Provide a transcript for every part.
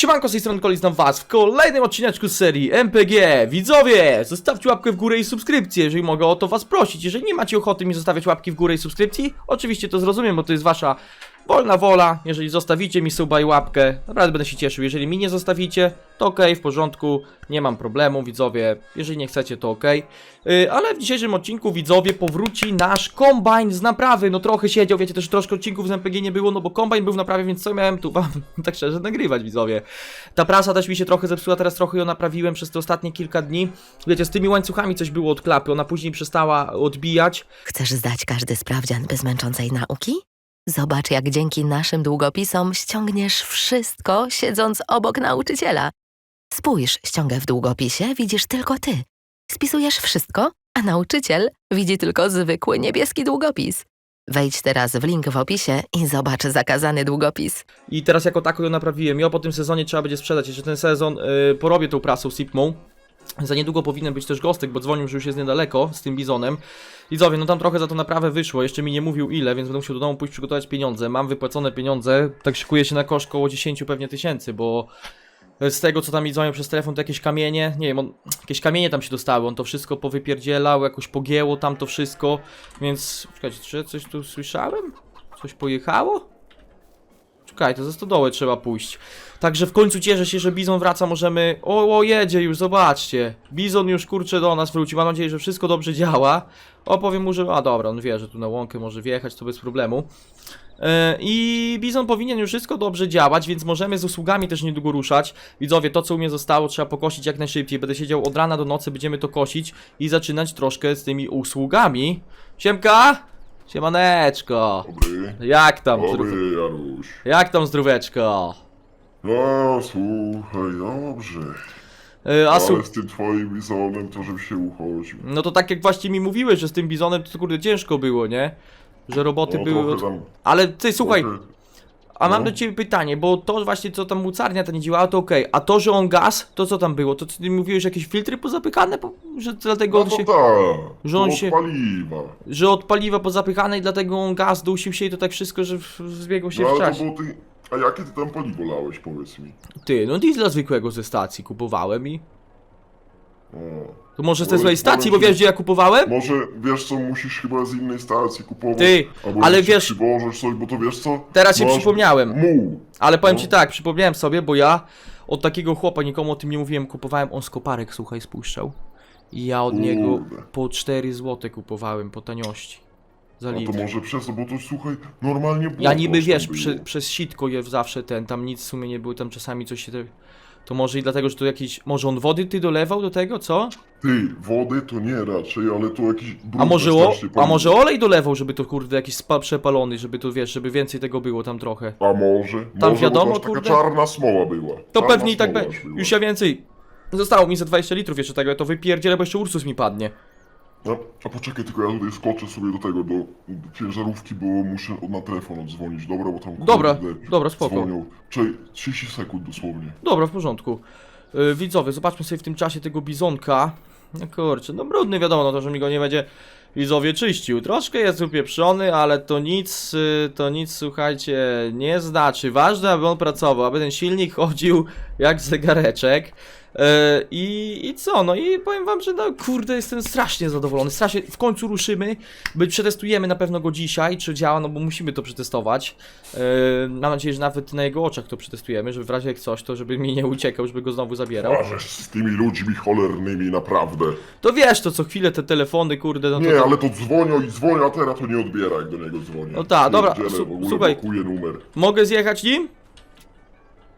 Siemanko, z tej strony Kolis na was w kolejnym odcineczku serii MPG. Widzowie, zostawcie łapkę w górę i subskrypcję, jeżeli mogę o to was prosić. Jeżeli nie macie ochoty mi zostawiać łapki w górę i subskrypcji, oczywiście to zrozumiem, bo to jest wasza wolna wola. Jeżeli zostawicie mi suba i łapkę, naprawdę będę się cieszył. Jeżeli mi nie zostawicie, to okej, w porządku, nie mam problemu, widzowie. Jeżeli nie chcecie, to okej. Yy, ale w dzisiejszym odcinku, widzowie, powróci nasz kombajn z naprawy. No trochę siedział, wiecie, też troszkę odcinków z MPG nie było, no bo kombajn był w naprawie, więc co miałem tu wam tak szczerze nagrywać, widzowie. Ta prasa też mi się trochę zepsuła, teraz trochę ją naprawiłem przez te ostatnie kilka dni. Wiecie, z tymi łańcuchami coś było od klapy, ona później przestała odbijać. Chcesz zdać każdy sprawdzian bez męczącej nauki? Zobacz, jak dzięki naszym długopisom ściągniesz wszystko, siedząc obok nauczyciela. Spójrz, ściągę w długopisie widzisz tylko ty. Spisujesz wszystko, a nauczyciel widzi tylko zwykły niebieski długopis. Wejdź teraz w link w opisie i zobacz zakazany długopis. I teraz jako taką ją naprawiłem. Ja po tym sezonie trzeba będzie sprzedać. Jeszcze ten sezon yy, porobię tą prasą Sipmą. Za niedługo powinien być też Gostek, bo dzwonił, że już jest niedaleko z tym bizonem. Widzowie, no tam trochę za to naprawę wyszło, jeszcze mi nie mówił ile, więc będę musiał do domu pójść przygotować pieniądze. Mam wypłacone pieniądze, tak szykuję się na koszt koło 10 pewnie tysięcy, bo z tego co tam mi dzwonią przez telefon to jakieś kamienie, nie wiem, on, jakieś kamienie tam się dostały, on to wszystko powypierdzielał, jakoś pogięło tam to wszystko, więc... Czekajcie, czy coś tu słyszałem? Coś pojechało? Czekaj, to ze stodoły trzeba pójść. Także w końcu cieszę się, że Bizon wraca, możemy... O, o, jedzie już, zobaczcie. Bizon już, kurczę, do nas wrócił, mam nadzieję, że wszystko dobrze działa. Opowiem mu, że... A dobra, on wie, że tu na łąkę może wjechać, to bez problemu. E, I Bizon powinien już wszystko dobrze działać, więc możemy z usługami też niedługo ruszać. Widzowie, to co u mnie zostało trzeba pokosić jak najszybciej. Będę siedział od rana do nocy, będziemy to kosić i zaczynać troszkę z tymi usługami. Siemka! Siemaneczko! Dobry. Jak tam. Dobry, Janusz. Jak tam zdróweczko? No, słuchaj, dobrze. E, A su... Ale z tym twoim bizonem to żebym się uchodził. No to tak jak właśnie mi mówiłeś, że z tym bizonem to kurde ciężko było, nie? Że roboty No, były... trochę Od... tam, Ale ty słuchaj, trochę- a mam no. do ciebie pytanie, bo to właśnie co tam mucarnia ta nie działała, to okej. A to, że on gaz, to co tam było? To ty mówiłeś jakieś filtry pozapykane? Po... Że dlatego No on to się... tak, że on to się- paliwa. Że od paliwa pozapykane i dlatego on gaz dusił się i to tak wszystko, że w- zbiegło się No w ale to czasie. było ty... A jakie ty tam paliwo lałeś, powiedz mi? Ty, no diesla zwykłego ze stacji kupowałem i... O. To może z tej swojej stacji, bo powiem ci- wiesz gdzie ja kupowałem? Może, wiesz co, musisz chyba z innej stacji kupować. Ty, albo ale wiesz- przywożesz coś, bo to wiesz co? Teraz się Masz przypomniałem. Muł. Ale powiem No. ci tak, przypomniałem sobie, bo ja od takiego chłopa, nikomu o tym nie mówiłem, kupowałem, on z koparek, słuchaj, spuszczał. I ja od niego Kurde. po 4 zł kupowałem, po taniości. Za No to litr. może przez bo to słuchaj, normalnie Ja błotko niby, tam wiesz, było. przy, przez sitko je zawsze ten, tam nic w sumie nie było, tam czasami coś się... te- To może i dlatego, że to jakiś... Może on wody ty dolewał do tego, co? Ty, wody to nie raczej, ale to jakiś brud A może, o, strasznie a może olej dolewał, żeby to kurde jakiś spa przepalony, żeby to wiesz, żeby więcej tego było tam trochę. A może? Tam może, wiadomo, bo to aż kurde. taka czarna smoła była. To Czarna pewnie i tak smoła będzie. aż była. Już ja więcej. Zostało mi za 20 litrów jeszcze tego, ja to wypierdzielę, bo jeszcze Ursus mi padnie. No, a poczekaj, tylko ja tutaj skoczę sobie do tego, do, do ciężarówki, bo muszę na telefon odzwonić, dobra? Bo tam Dobra, dobra, spoko. dzwonią. Czekaj, 30 sekund dosłownie. Dobra, w porządku. Yy, widzowie, zobaczmy sobie w tym czasie tego bizonka. No kurczę, no brudny wiadomo, no to, że mi go nie będzie widzowie czyścił. Troszkę jest upieprzony, ale to nic, yy, to nic, słuchajcie, nie znaczy. Ważne, aby on pracował, aby ten silnik chodził jak zegareczek. Yy, I, I co? No i powiem wam, że no kurde, jestem strasznie zadowolony. Strasznie, w końcu ruszymy. My przetestujemy na pewno go dzisiaj, czy działa, no bo musimy to przetestować. Yy, mam nadzieję, że nawet na jego oczach to przetestujemy, żeby w razie jak coś, to żeby mi nie uciekał, żeby go znowu zabierał. Żeś z tymi ludźmi cholernymi, naprawdę. To wiesz, to co chwilę te telefony, kurde, no to... Nie, ale to dzwonią i dzwonią, a teraz to nie odbiera, jak do niego dzwonię. No tak, dobra, Pierdzielę, su- w ogóle słuchaj. blokuje numer. Mogę zjechać nim?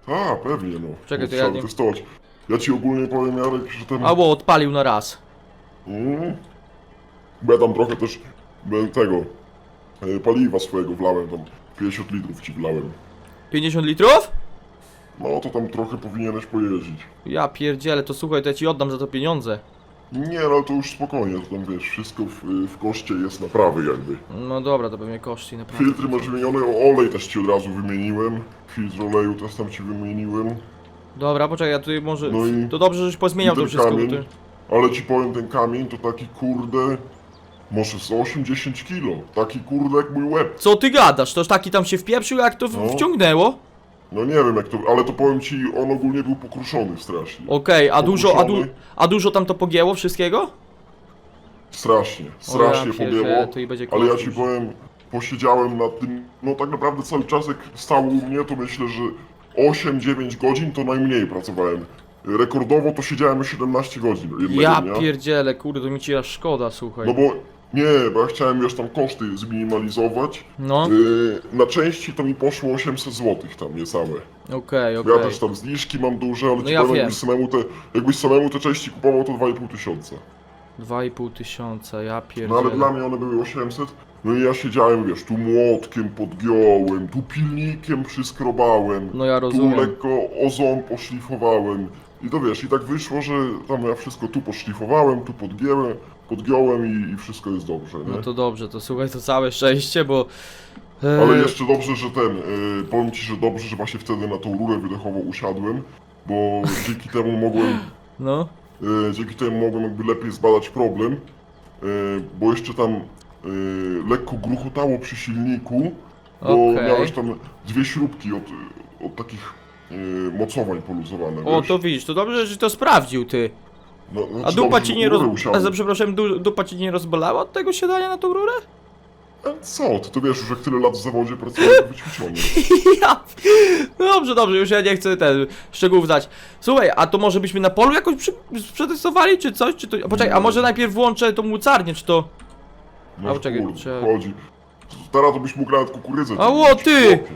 A, pewnie no. Czekaj, to ja trzeba nie- testować. Ja ci ogólnie powiem, Jarek, że ten... Albo odpalił na raz. Mm. Bo ja tam trochę też tego e, paliwa swojego wlałem, tam 50 litrów ci wlałem. 50 litrów? No to tam trochę powinieneś pojeździć. Ja pierdzielę, to słuchaj, to ja ci oddam za to pieniądze. Nie, no to już spokojnie, to tam wiesz, wszystko w, w koszcie jest naprawy jakby. No dobra, to pewnie koszty, naprawdę. Filtry masz wymienione, o olej też ci od razu wymieniłem. Filtr oleju też tam ci wymieniłem. Dobra, poczekaj, ja tutaj może... No i- To dobrze, żeś pozmieniał I to ten wszystko, kamień. ty... Ale ci powiem, ten kamień to taki kurde... Może z 80 kilo. Taki kurde jak mój łeb. Co ty gadasz? Toż taki tam się wpieprzył, jak to w- No. wciągnęło? No nie wiem jak to, ale to powiem ci, on ogólnie był pokruszony strasznie. Okej, a dużo, a, du Pokruszony. a dużo tam to pogięło wszystkiego? Strasznie, strasznie ja pierdzielę, pogięło. to i będzie Ale ja ci już. powiem, posiedziałem nad tym, no tak naprawdę cały czas jak stało u mnie, to myślę, że 8-9 godzin to najmniej pracowałem. Rekordowo to siedziałem 17 godzin jednego Ja dnia. pierdzielę, kurde, to mi ci aż szkoda, słuchaj. No bo nie, bo ja chciałem wiesz tam koszty zminimalizować. No, Yy, na części to mi poszło 800 zł tam niecałe. okej, Bo Ja okej. też tam zniżki mam duże, ale No ci ja powiem, wiem. jakbyś samemu, te, jakbyś samemu te części kupował to 2,5 tysiąca. 2,5 tysiąca, ja No ale dla mnie one były 800. No i ja siedziałem, wiesz, tu młotkiem podgiąłem, tu pilnikiem przyskrobałem, No ja tu rozumiem. lekko ozon poszlifowałem. I to wiesz, i tak wyszło, że tam ja wszystko tu poszlifowałem, tu podgiąłem, podgiąłem i, i wszystko jest dobrze, nie? No to dobrze, to słuchaj, to całe szczęście, bo... e, Ale jeszcze dobrze, że ten, yy, powiem ci, że dobrze, że właśnie wtedy na tą rurę wydechową usiadłem, bo dzięki temu mogłem, No, dzięki temu mogłem jakby lepiej zbadać problem, yy, bo jeszcze tam yy, lekko gruchotało przy silniku, bo Okej. miałeś tam dwie śrubki od, od takich mocowań poluzowane, o wiesz? to widzisz, to dobrze, że to sprawdził ty. No, znaczy A dupa dobrze, ci że nie roz... usiadłem. A, za- przepraszam, du... dupa ci nie rozbolała od tego siadania na tą rurę? A co, ty to wiesz, już jak tyle lat w zawodzie pracuję, to wyćwiczony. ja... No dobrze, dobrze, już ja nie chcę ten szczegółów znać. Słuchaj, a to może byśmy na polu jakoś przy... przetestowali, czy coś, czy to... A Poczekaj, a może najpierw włączę tą łucarnię, czy to... No A, czekaj, kurde, trzeba- chodzi. Teraz to byś mógł nawet kukurydzę. A, mieć, ty! chłopie.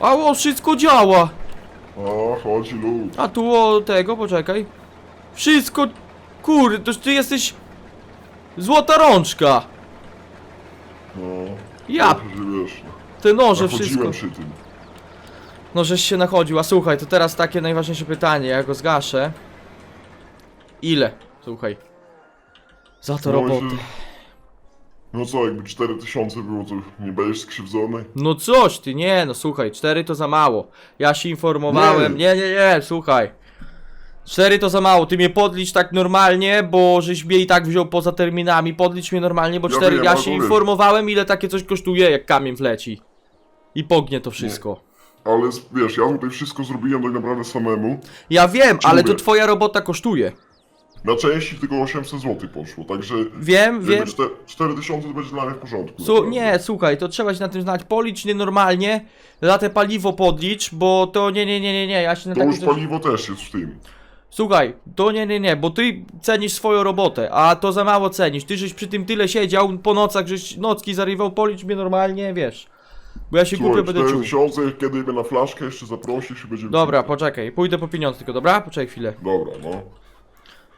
A o, wszystko działa! A, chodzi lud. A tu o tego, poczekaj. Wszystko... Kurde, to ty jesteś... Złota rączka! No. Ja, Dobrze, że wiesz. te noże, Nachodziłem wszystko. przy tym. No, żeś się nachodził. A słuchaj, to teraz takie najważniejsze pytanie, ja go zgaszę. Ile? Słuchaj. Za to No, roboty. myślę, No co, jakby 4000 było, to nie będziesz skrzywdzony? No coś ty, nie, no słuchaj, 4 to za mało. Ja się informowałem. Nie. nie, nie, słuchaj. 4 to za mało, ty mnie podlicz tak normalnie, bo żeś mnie i tak wziął poza terminami. Podlicz mnie normalnie, bo Ja 4 wiem, ja się informowałem, ile takie coś kosztuje, jak kamień wleci. I pognie to wszystko. Ale z- wiesz, ja tutaj wszystko zrobiłem tak naprawdę samemu. Ja wiem, ale to mówię? twoja robota kosztuje. Na części tylko 800 zł poszło, także Wiem, wiem. jakby czte- 4000 to będzie dla mnie w porządku. Su naprawdę. nie, słuchaj, to trzeba się na tym znać. Policz nienormalnie, za te paliwo podlicz, bo to nie, nie, nie, nie, nie, ja się na To takie już coś... paliwo też jest w tym. Słuchaj, to nie, nie, nie, bo ty cenisz swoją robotę, a to za mało cenisz. Ty żeś przy tym tyle siedział, po nocach żeś nocki zarywał, policz mnie normalnie, wiesz. Bo ja się głupio Słuchaj, będę czuł. 4000, kiedy mnie na flaszkę jeszcze zaprosisz i będziemy... Dobra, poczekaj, pójdę po pieniądze tylko, dobra? Poczekaj chwilę. Dobra, no.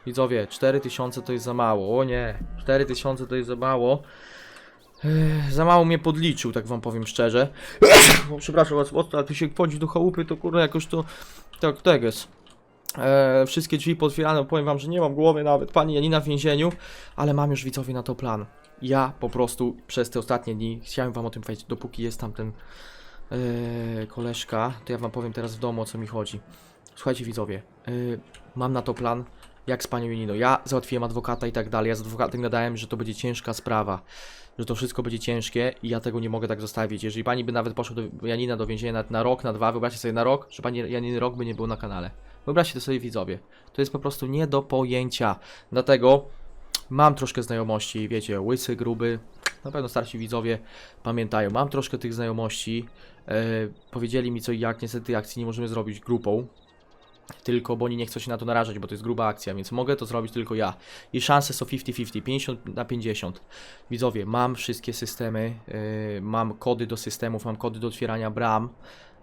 Widzowie, 4000 to jest za mało, o nie, 4000 to jest za mało. Ech, za mało mnie podliczył, tak wam powiem szczerze. o, przepraszam was mocno, ale tu się wchodzi do chałupy, to kurde jakoś to... Tak, teges. E, wszystkie drzwi potwierane, powiem wam, że nie mam głowy nawet, pani Janina w więzieniu, ale mam już widzowie na to plan. Ja po prostu przez te ostatnie dni chciałem wam o tym powiedzieć, dopóki jest tam ten e, koleżka, to ja wam powiem teraz w domu o co mi chodzi. Słuchajcie widzowie, e, mam na to plan, jak z panią Janiną. Ja załatwiłem adwokata i tak dalej. Ja z adwokatem gadałem, że to będzie ciężka sprawa. Że to wszystko będzie ciężkie i ja tego nie mogę tak zostawić. Jeżeli pani by nawet poszła do Janina do więzienia na, rok, na dwa, wyobraźcie sobie na rok, że pani Janiny rok by nie było na kanale. Wyobraźcie to sobie widzowie. To jest po prostu nie do pojęcia. Dlatego mam troszkę znajomości, wiecie, łysy, gruby. Na pewno starsi widzowie pamiętają. Mam troszkę tych znajomości. E, powiedzieli mi co i jak. Niestety akcji nie możemy zrobić grupą tylko bo oni nie chcą się na to narażać, bo to jest gruba akcja, więc mogę to zrobić tylko ja. I szanse są 50-50, 50 na 50. Widzowie, mam wszystkie systemy, yy, mam kody do systemów, mam kody do otwierania bram.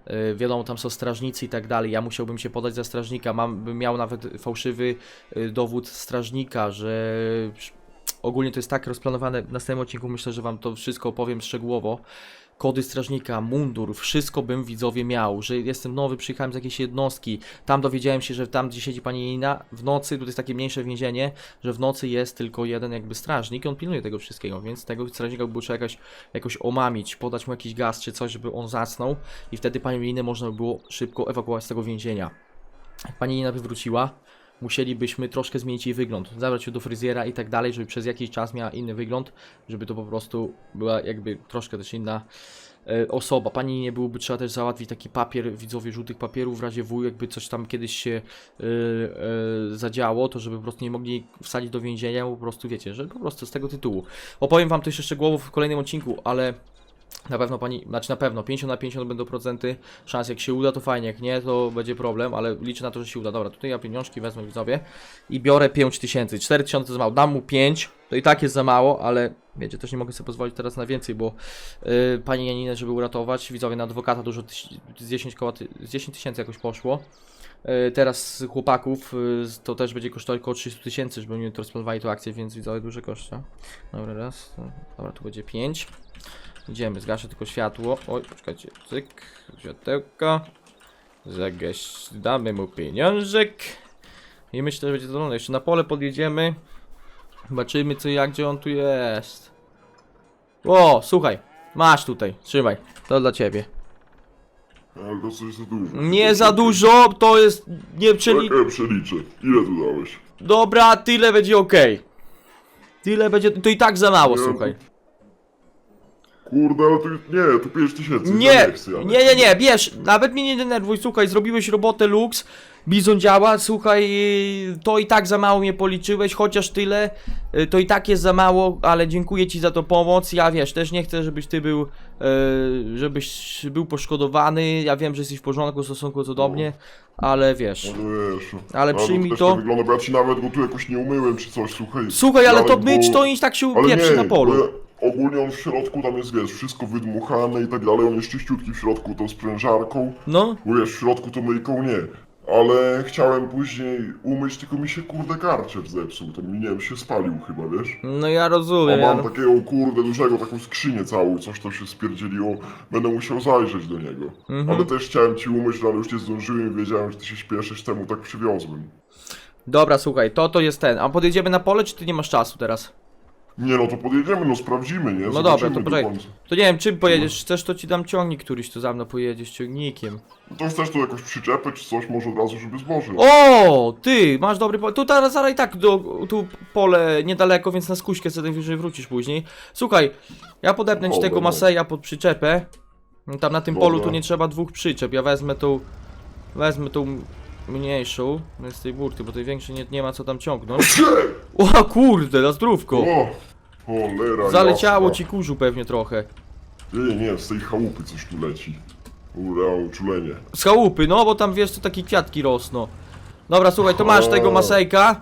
Yy, wiadomo, tam są strażnicy i tak dalej. Ja musiałbym się podać za strażnika. Mam, bym miał nawet fałszywy yy, dowód strażnika, że ogólnie to jest tak rozplanowane. W następnym odcinku myślę, że Wam to wszystko opowiem szczegółowo. Kody strażnika, mundur, wszystko bym widzowie miał, że jestem nowy, przyjechałem z jakiejś jednostki, tam dowiedziałem się, że tam gdzie siedzi pani Janina, w nocy, tutaj jest takie mniejsze więzienie, że w nocy jest tylko jeden jakby strażnik i on pilnuje tego wszystkiego, więc tego strażnika by trzeba jakoś, jakoś omamić, podać mu jakiś gaz czy coś, żeby on zasnął i wtedy panią Janinę można by było szybko ewakuować z tego więzienia. Pani Janina by wróciła, musielibyśmy troszkę zmienić jej wygląd, zabrać ją do fryzjera i tak dalej, żeby przez jakiś czas miała inny wygląd, żeby to po prostu była jakby troszkę też inna e, osoba. Pani nie byłoby trzeba też załatwić taki papier, widzowie, żółtych papierów w razie W, jakby coś tam kiedyś się e, e, zadziało, to żeby po prostu nie mogli wsadzić do więzienia, po prostu wiecie, że po prostu z tego tytułu. Opowiem wam to jeszcze szczegółowo w kolejnym odcinku, ale na pewno pani, znaczy na pewno 50 na 50 będą procenty szans, jak się uda to fajnie, jak nie to będzie problem, ale liczę na to, że się uda. Dobra, tutaj ja pieniążki wezmę widzowie i biorę 5000, 4000 to za mało, dam mu 5, to i tak jest za mało, ale wiecie, też nie mogę sobie pozwolić teraz na więcej, bo yy, pani Janinę, żeby uratować, widzowie na adwokata dużo, z 10 koła, ty- z 10 tysięcy jakoś poszło. Yy, teraz chłopaków yy, to też będzie kosztowało około 300 tysięcy, żeby oni to rozplanowali tą akcję, więc widzowie duże koszty. Dobra, raz, dobra, tu będzie 5. Idziemy, zgaszę tylko światło. Oj, poczekajcie, cyk, światełka. Zagaś, damy mu pieniążek. I myślę, że będzie zadowolony. Jeszcze na pole podjedziemy. Zobaczymy co i jak, gdzie on tu jest. O, słuchaj, masz tutaj, trzymaj, to dla ciebie. Ale to coś za dużo. Nie za dużo, to jest, nie przeli... Czekaj, przeliczę. Ile tu dałeś? Dobra, tyle będzie ok. Tyle będzie, to i tak za mało, Nie, słuchaj. Kurde, ale to nie, to 5 tysięcy. Nie, nie, nie, nie, wiesz, nawet mnie nie denerwuj, słuchaj, zrobiłeś robotę Lux, Bizon działa, słuchaj, to i tak za mało mnie policzyłeś, chociaż tyle, y, to i tak jest za mało, ale dziękuję ci za tą pomoc, ja wiesz, też nie chcę, żebyś ty był, y, żebyś był poszkodowany, ja wiem, że jesteś w porządku w stosunku co do mnie, ale wiesz, No wiesz. Ale no, przyjmij też to. tak wygląda, bo ja ci nawet go tu jakoś nie umyłem czy coś, słuchaj. słuchaj, ale to myć bo- to iść tak się Ale nie, na polu. Ogólnie on w środku tam jest, wiesz, wszystko wydmuchane i tak dalej, on jest czyściutki w środku tą sprężarką, No, bo wiesz, w środku to myjką nie. Ale chciałem później umyć, tylko mi się kurde karczer zepsuł, to mi nie wiem, się spalił chyba, wiesz? no ja A rozumiem, mam ja... takiego kurde dużego, taką skrzynię całą, coś tam się spierdzieliło, będę musiał zajrzeć do niego. Mhm. Ale też chciałem ci umyć, no ale już nie zdążyłem, wiedziałem, że ty się śpieszysz, temu tak przywiozłem. Dobra, słuchaj, to to jest ten, a podjedziemy na pole, czy ty nie masz czasu teraz? Nie no, to podjedziemy, no sprawdzimy, nie? No Zobaczymy dobra, to do poczekaj. końca. To nie wiem, czym pojedziesz, chcesz to ci dam ciągnik któryś, to za mną pojedziesz ciągnikiem. No To chcesz tu jakąś przyczepę czy coś, może od razu, żeby zboże. O, ty, masz dobry pole, tu teraz zaraz i tak do, tu pole niedaleko, więc na skuśkę sobie najwyżej wrócisz później. Słuchaj, ja podepnę ci Dobra, tego dobra. Maseja pod przyczepę, No tam na tym polu Dobra. tu nie trzeba dwóch przyczep, ja wezmę tą, wezmę tą mniejszą, no z tej burty, bo tej większej nie, nie ma co tam ciągnąć. O kurde, na zdrówko! O, cholera Zaleciało jasna. ci kurzu pewnie trochę. Nie, nie, z tej chałupy coś tu leci. Ura, uczulenie. Z chałupy, no bo tam wiesz, co takie kwiatki rosną. Dobra, słuchaj, to masz tego masejka.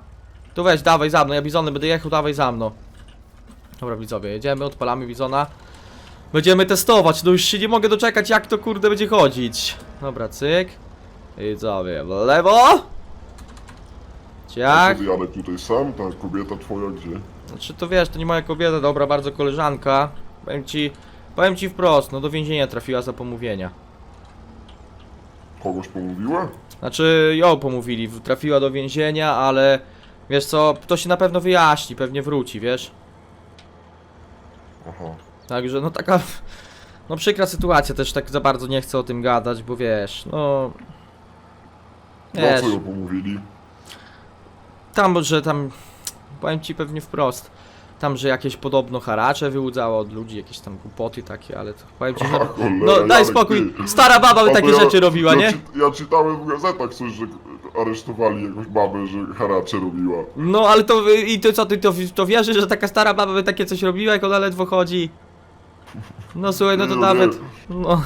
To weź, dawaj za mną, ja bizonem będę jechał, dawaj za mną. Dobra, widzowie, jedziemy, odpalamy bizona. Będziemy testować, no już się nie mogę doczekać, jak to kurde będzie chodzić. Dobra, cyk. Widzowie, w lewo. Ciach. ty Janek tutaj sam, ta kobieta twoja gdzie? Znaczy to wiesz, to nie moja kobieta, dobra, bardzo koleżanka. Powiem ci, powiem ci wprost, no do więzienia trafiła za pomówienia. Kogoś pomówiła? Znaczy, ją pomówili, w- trafiła do więzienia, ale wiesz co, to się na pewno wyjaśni, pewnie wróci, wiesz? Aha. Także, no taka, no przykra sytuacja, też tak za bardzo nie chcę o tym gadać, bo wiesz, no... Na Wiesz, co ją pomówili? tam, że tam, powiem ci pewnie wprost, tam, że jakieś podobno haracze wyłudzało od ludzi, jakieś tam głupoty takie, ale to powiem ci, że... Cholera, No daj Janek, spokój, ty. stara baba by A to takie ja- rzeczy robiła, ja nie? Czy, ja czytałem w gazetach coś, że aresztowali jakąś babę, że haracze robiła. No ale to, i to co, ty to, to wierzysz, że taka stara baba by takie coś robiła, jak ona ledwo chodzi? No słuchaj, no to No, nawet, nie. no...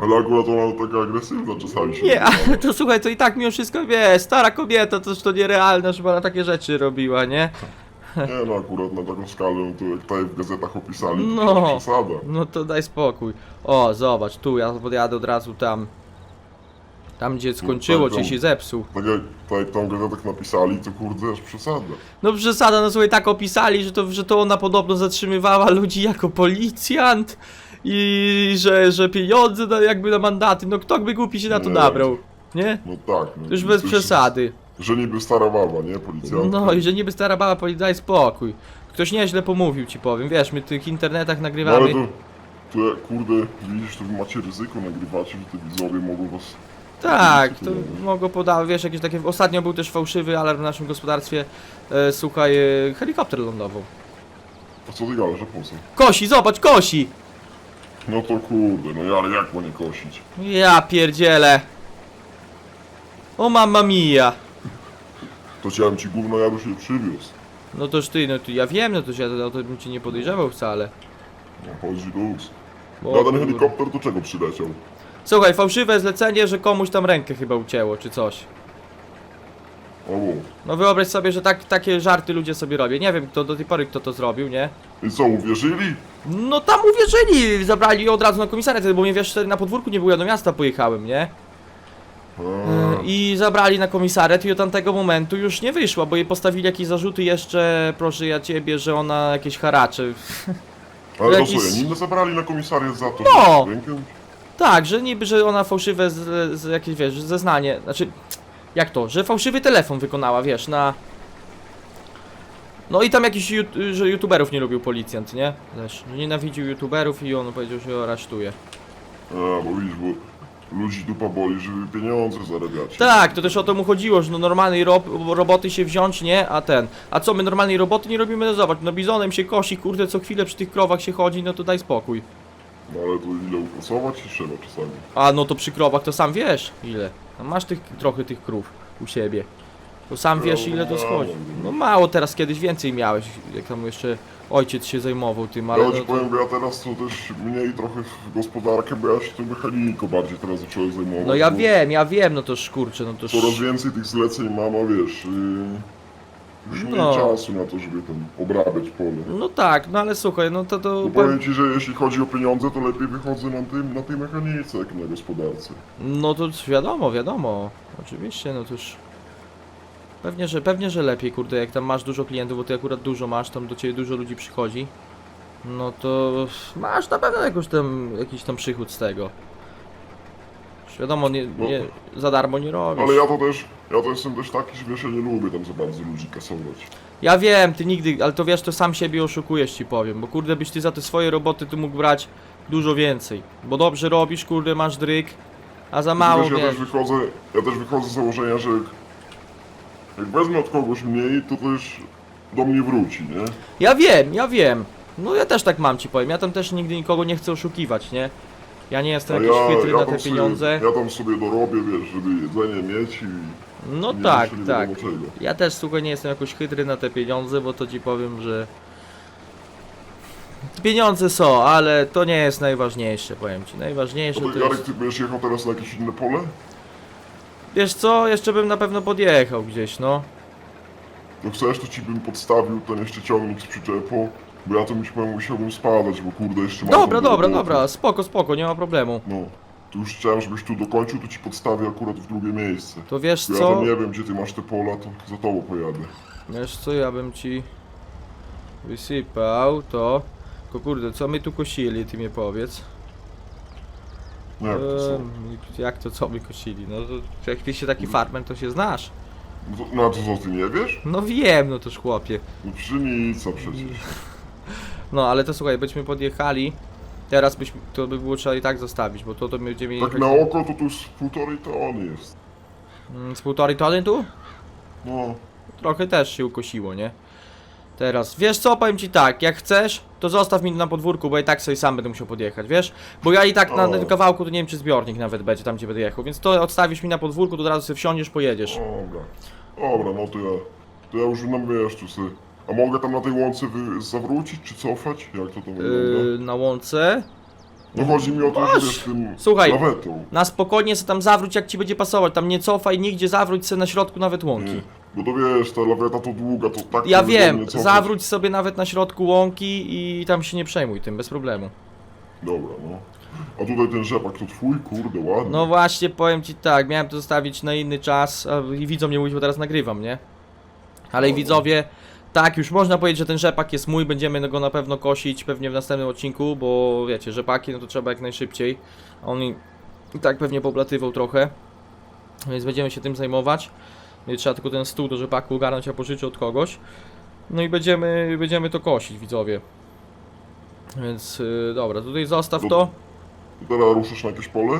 Ale akurat ona taka agresywna czasami się Nie, ale to słuchaj, to i tak mimo wszystko wiesz, stara kobieta, to to nierealne, żeby ona takie rzeczy robiła, nie? Nie no, akurat na taką skalę, no to jak tutaj w gazetach opisali, to No. no. przesada. No to daj spokój. O, zobacz, tu ja podjadę od razu tam. Tam gdzie skończyło, tak, tam. się zepsuł. Tak jak, tak tam w gazetach napisali, to kurde, aż przesada. No przesada, no sobie tak opisali, że to, że to ona podobno zatrzymywała ludzi jako policjant i że, że pieniądze na, jakby na mandaty, no kto by głupi się na to Nie. nabrał, nie? No tak. No, Już bez przesady. Że niby stara baba, nie? Policjant. No i że niby stara baba powie, daj spokój. Ktoś nieźle pomówił ci powiem, wiesz, my tych internetach No ale nagrywamy. to, to kurde, widzisz, to wy macie ryzyko, nagrywacie, że te widzowie mogą was... Tak, to mogło podawać, wiesz, jakieś takie... Ostatnio był też fałszywy alarm w naszym gospodarstwie, e, słuchaj, e, helikopter lądował. A co ty gadasz, że po co? Kosi, zobacz, kosi! No to kurde, no ale jak ma nie kosić? Ja pierdzielę. O mamma mia. To chciałem ci gówno, ja byś je przywiózł. No toż ty, no to ja wiem, no to ja o to bym cię nie podejrzewał wcale. No chodzi luz. No a ten helikopter do czego przyleciał? Słuchaj, fałszywe zlecenie, że komuś tam rękę chyba ucięło, czy coś. No wyobraź sobie, że tak, takie żarty ludzie sobie robią. Nie wiem kto do tej pory kto to zrobił, nie? I co, uwierzyli? No tam uwierzyli, zabrali od razu na komisariat, bo mnie wiesz, wtedy na podwórku nie było, ja do miasta pojechałem, nie? A, I zabrali na komisariat i od tamtego momentu już nie wyszła, bo jej postawili jakieś zarzuty jeszcze, proszę ja ciebie, że ona jakieś haracze. ale jakiś- co, Janinę zabrali na komisariat za to, No. że? Tak, że niby, że ona fałszywe z, z jakieś, wiesz, zeznanie, znaczy, jak to, że fałszywy telefon wykonała, wiesz, na... No i tam jakiś, że youtuberów nie lubił policjant, nie? Też, nienawidził youtuberów i on powiedział, że aresztuje. A, bo widzisz, bo ludzi dupa boli, żeby pieniądze zarabiać. Tak, to też o to mu chodziło, że no normalnej rob, roboty się wziąć, nie? A ten, a co, my normalnej roboty nie robimy, no zobacz, no bizonem się kosi, kurde, co chwilę przy tych krowach się chodzi, no to daj spokój. No ale to ile upracować i trzeba czasami. A no to przy krowach to sam wiesz, ile. No masz tych, trochę tych krów u siebie. To sam No, wiesz, ile to schodzi. no. No mało, teraz kiedyś więcej miałeś, jak tam jeszcze ojciec się zajmował tym, ale ja no ci to... powiem, bo ja teraz to też mniej trochę w gospodarkę, bo ja się tym mechaniką bardziej teraz zacząłem zajmować. No ja bo wiem, ja wiem, no to szkurcze, no to Coraz więcej tych zleceń mam, a wiesz, yy, już mniej No. czasu na to, żeby tam obrabiać pole. No tak, no ale słuchaj, no to to... Bo powiem ci, że jeśli chodzi o pieniądze, to lepiej wychodzę na, tym, na tej mechanice, jak na gospodarce. No to wiadomo, wiadomo. Oczywiście, no to już. Pewnie, że pewnie, że lepiej, kurde, jak tam masz dużo klientów, bo ty akurat dużo masz, tam do ciebie dużo ludzi przychodzi. No to masz na pewno jakoś tam, jakiś tam przychód z tego. Wiadomo, nie, nie, za darmo nie robisz. Ale ja to też, ja to jestem też taki, że wiesz, ja nie lubię tam za bardzo ludzi kasować. Ja wiem, ty nigdy, ale to wiesz, to sam siebie oszukujesz, ci powiem, bo kurde, byś ty za te swoje roboty tu mógł brać dużo więcej. Bo dobrze robisz, kurde, masz dryk, a za mało, wiesz, ja też wychodzę, ja też wychodzę z założenia, że jak, jak wezmę od kogoś mniej, to też do mnie wróci, nie? Ja wiem, ja wiem. No ja też tak mam ci powiem. Ja tam też nigdy nikogo nie chcę oszukiwać, nie? Ja nie jestem jakiś chytry na tam te sobie, pieniądze. ja tam sobie dorobię, wiesz, żeby jedzenie mieć i No nie tak, nie tak. Ja też słuchaj nie jestem jakoś chytry na te pieniądze, bo to ci powiem, że pieniądze są, ale to nie jest najważniejsze, powiem ci. Najważniejsze No to to Jarek, jest... ty będziesz jechał teraz na jakieś inne pole? Wiesz co, jeszcze bym na pewno podjechał gdzieś, no. To chcesz, to ci bym podstawił ten jeszcze ciągnik z przyczepą, bo ja to musiałbym spadać, bo kurde jeszcze mam Dobra, dobra, dobra, spoko, spoko, nie ma problemu. No, tu już chciałem, żebyś tu dokończył, to ci podstawię akurat w drugie miejsce. To wiesz Bo ja co? tam nie wiem, gdzie ty masz te pola, to za tobą pojadę. Wiesz co, ja bym ci wysypał to. Tylko kurde, co my tu kosili, ty mi powiedz. No jak to są? Ehm, jak to co my kosili? No to jak ty się taki farmer, to się znasz. No, to, no a to co, ty nie wiesz? No wiem, no toż chłopie. No pszenica przecież. No ale to słuchaj, byśmy podjechali. Teraz byśmy, to by było trzeba i tak zostawić, bo to to my będziemy Tak jechać na oko to tu z półtorej tony jest. mm, z półtorej tony tu? No, Trochę też się ukosiło, nie? Teraz, wiesz co, powiem ci tak, jak chcesz, to zostaw mi na podwórku, bo i tak sobie sam będę musiał podjechać, wiesz? Bo ja i tak na O. tym kawałku to nie wiem czy zbiornik nawet będzie tam gdzie będę jechał, więc to odstawisz mi na podwórku, to od razu sobie wsiądziesz, pojedziesz. dobra. Dobra, no to ja, to ja już nam wiesz, tu sobie. A mogę tam na tej łące wy, zawrócić, czy cofać? Jak to tam wygląda? Yy, na łące. No chodzi mi o to, masz. że tym Słuchaj. lawetą. Na spokojnie se tam zawróć jak ci będzie pasować, tam nie cofaj nigdzie, zawróć se na środku nawet łąki. Nie. Bo to wiesz, ta laweta to długa, to tak Ja to wiem, cofać. zawróć sobie nawet na środku łąki i tam się nie przejmuj tym, bez problemu. Dobra, no. A tutaj ten rzepak to twój, kurde, ładny. No właśnie, powiem ci tak, miałem to zostawić na inny czas a i widzom nie mówić, bo teraz nagrywam, nie? Ale i widzowie, tak, już można powiedzieć, że ten rzepak jest mój, będziemy go na pewno kosić pewnie w następnym odcinku, bo wiecie, rzepaki no to trzeba jak najszybciej. On i, tak pewnie poblatywał trochę, więc będziemy się tym zajmować. Trzeba tylko ten stół do rzepaku ogarnąć, a pożyczę od kogoś. No i będziemy, będziemy to kosić, widzowie. Więc yy, dobra, tutaj zostaw to. Teraz ruszasz na jakieś pole?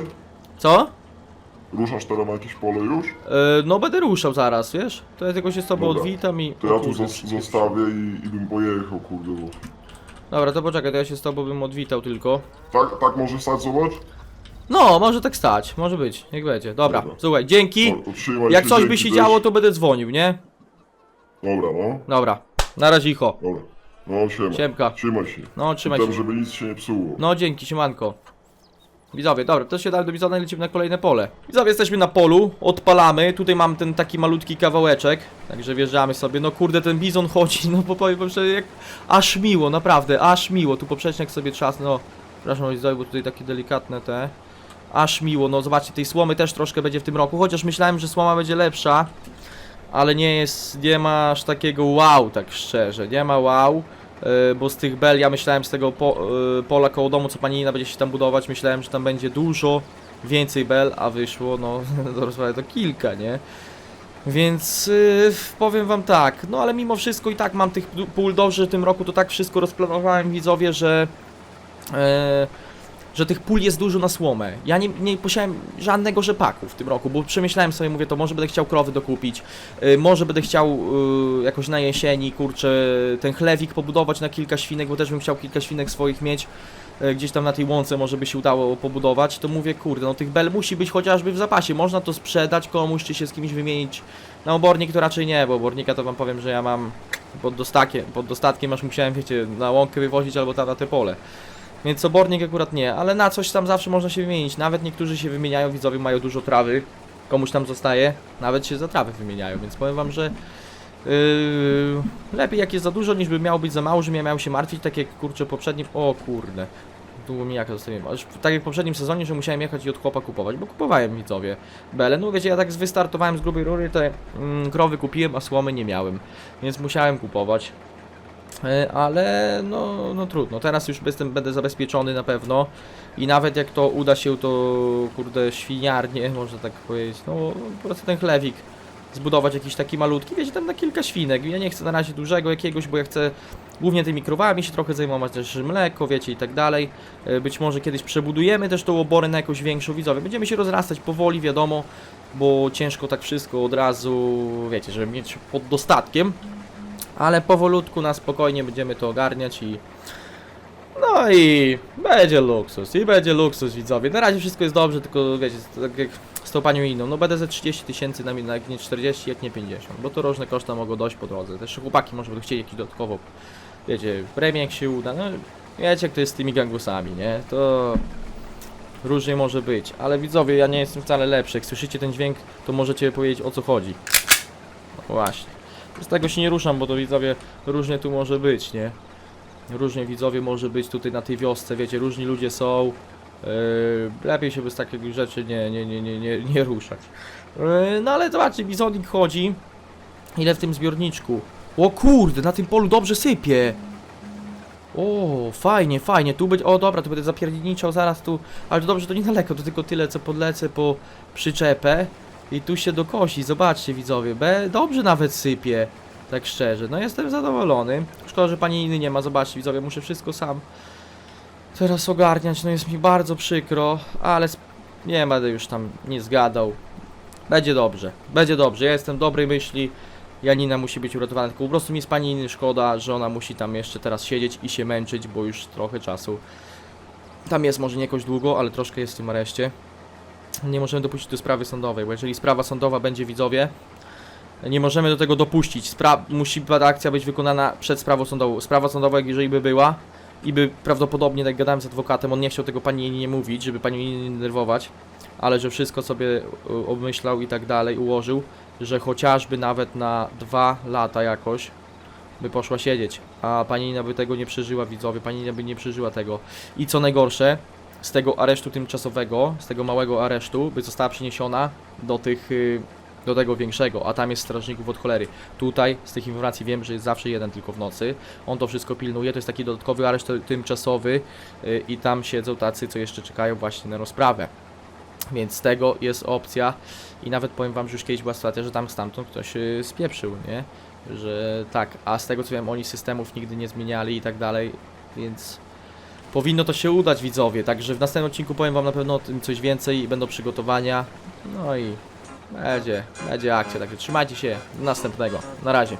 Co? Ruszasz teraz na jakieś pole już? E, no będę ruszał zaraz, wiesz? To ja tylko się z tobą Dobra. odwitam i... To ja tu zostawię i, i bym pojechał, kurde, bo... Dobra, to poczekaj, to ja się z tobą bym odwitał tylko. Tak, tak może stać, zobacz? No, może tak stać, może być, niech będzie. Dobra, Dobra. słuchaj, dzięki. No, to trzymaj Jak coś by dzięki się też. działo, to będę dzwonił, nie? Dobra, no. Dobra, na razie icho. Dobra. No, siema. Siemka. Trzymaj się. No, trzymaj Tam, się. żeby nic się nie psuło. No, dzięki, siemanko. Widzowie, dobra, to się dalej do Bizona i lecimy na kolejne pole. Widzowie, jesteśmy na polu, odpalamy, tutaj mam ten taki malutki kawałeczek, także wjeżdżamy sobie, no kurde, ten bizon chodzi, no bo powiem szczerze, jak... aż miło, naprawdę, aż miło, tu poprzecznik sobie trzasnę, no, przepraszam widzowie, bo tutaj takie delikatne te, aż miło, no zobaczcie, tej słomy też troszkę będzie w tym roku, chociaż myślałem, że słoma będzie lepsza, ale nie jest, nie ma aż takiego wow, tak szczerze, nie ma wow, bo z tych bel, ja myślałem z tego po, yy, pola koło domu, co pani Nina będzie się tam budować, myślałem, że tam będzie dużo więcej bel, a wyszło, no, do rozważania to kilka, nie? Więc yy, powiem wam tak, no ale mimo wszystko i tak mam tych pól dobrze w tym roku, to tak wszystko rozplanowałem widzowie, że yy, że tych pól jest dużo na słomę. Ja nie, nie posiałem żadnego rzepaku w tym roku, bo przemyślałem sobie, mówię, to może będę chciał krowy dokupić, y, może będę chciał y, jakoś na jesieni, kurczę, ten chlewik pobudować na kilka świnek, bo też bym chciał kilka świnek swoich mieć, y, gdzieś tam na tej łące może by się udało pobudować, to mówię, kurde, no tych bel musi być chociażby w zapasie, można to sprzedać komuś, czy się z kimś wymienić na obornik, to raczej nie, bo obornika to wam powiem, że ja mam pod dostatkiem, pod dostatkiem aż musiałem, wiecie, na łąkę wywozić albo tam na te pole. Więc obornik akurat nie, ale na coś tam zawsze można się wymienić. Nawet niektórzy się wymieniają, widzowie mają dużo trawy, komuś tam zostaje, nawet się za trawę wymieniają, więc powiem wam, że yy, lepiej jak jest za dużo, niż by miało być za mało, że ja miał się martwić, tak jak kurczę poprzednim, o kurde, długo mi jak zostawiłem, tak jak w poprzednim sezonie, że musiałem jechać i od chłopa kupować, bo kupowałem widzowie bele, no wiecie, ja tak wystartowałem z grubej rury, te mm, krowy kupiłem, a słomy nie miałem, więc musiałem kupować. E, ale no, no trudno. Teraz już jestem, będę zabezpieczony na pewno i nawet jak to uda się, to kurde świniarnie, można tak powiedzieć, no po prostu ten chlewik zbudować jakiś taki malutki, wiecie, tam na kilka świnek. Ja nie chcę na razie dużego jakiegoś, bo ja chcę głównie tymi krowami się trochę zajmować, też mleko, wiecie, i tak dalej. E, Być może kiedyś przebudujemy też tą oborę na jakąś większą widzowie. Będziemy się rozrastać powoli, wiadomo, bo ciężko tak wszystko od razu, wiecie, żeby mieć pod dostatkiem. Ale powolutku na spokojnie będziemy to ogarniać i... No i będzie luksus, i będzie luksus widzowie. Na razie wszystko jest dobrze, tylko wiecie, tak jak z tą panią inną, no będę ze 30 tysięcy na, jak nie 40, jak nie 50, bo to różne koszta mogą dojść po drodze. Też chłopaki może będą chcieli jakiś dodatkowo, wiecie, premię jak się uda, no wiecie jak to jest z tymi gangusami, nie? To różnie może być, ale widzowie, ja nie jestem wcale lepszy. Jak słyszycie ten dźwięk, to możecie powiedzieć o co chodzi. No właśnie. Z tego się nie ruszam, bo to widzowie różnie tu może być, nie? Różnie widzowie może być tutaj na tej wiosce, wiecie, różni ludzie są. Yy, lepiej się bez takich rzeczy nie, nie, nie, nie, nie, nie ruszać. Yy, no ale zobaczcie, bizonik chodzi. Ile w tym zbiorniczku? O kurde, na tym polu dobrze sypie. O, fajnie, fajnie, tu będzie, o dobra, tu będę zapierniczał zaraz tu, ale to dobrze, to niedaleko, to tylko tyle, co podlecę po przyczepę i tu się dokosi, zobaczcie widzowie, be, dobrze nawet sypie, tak szczerze, no jestem zadowolony, szkoda, że pani inny nie ma, zobaczcie widzowie, muszę wszystko sam teraz ogarniać, no jest mi bardzo przykro, ale nie będę już tam nie zgadał, będzie dobrze, będzie dobrze, ja jestem dobrej myśli, Janina musi być uratowana, tylko po prostu mi jest pani inny szkoda, że ona musi tam jeszcze teraz siedzieć i się męczyć, bo już trochę czasu tam jest, może nie jakoś długo, ale troszkę jest w tym areszcie. Nie możemy dopuścić do sprawy sądowej, bo jeżeli sprawa sądowa będzie widzowie, nie możemy do tego dopuścić. Spra musi ta akcja być wykonana przed sprawą sądową. Sprawa sądowa, jeżeli by była i by prawdopodobnie, tak gadałem z adwokatem, on nie chciał tego pani nie mówić, żeby pani nie denerwować, ale że wszystko sobie y, obmyślał i tak dalej, ułożył, że chociażby nawet na dwa lata jakoś by poszła siedzieć, a pani by tego nie przeżyła, widzowie, pani by nie przeżyła tego. I co najgorsze, z tego aresztu tymczasowego, z tego małego aresztu, by została przeniesiona do tych, y, do tego większego, a tam jest strażników od cholery. Tutaj, z tych informacji wiem, że jest zawsze jeden tylko w nocy, on to wszystko pilnuje, to jest taki dodatkowy areszt tymczasowy y, i tam siedzą tacy, co jeszcze czekają właśnie na rozprawę. Więc z tego jest opcja i nawet powiem wam, że już kiedyś była sytuacja, że tam stamtąd ktoś y, spieprzył, nie? Że tak, a z tego co wiem, oni systemów nigdy nie zmieniali i tak dalej, więc powinno to się udać widzowie, także w następnym odcinku powiem wam na pewno o tym coś więcej. Będą przygotowania, no i będzie, będzie akcja, także trzymajcie się, do następnego, na razie.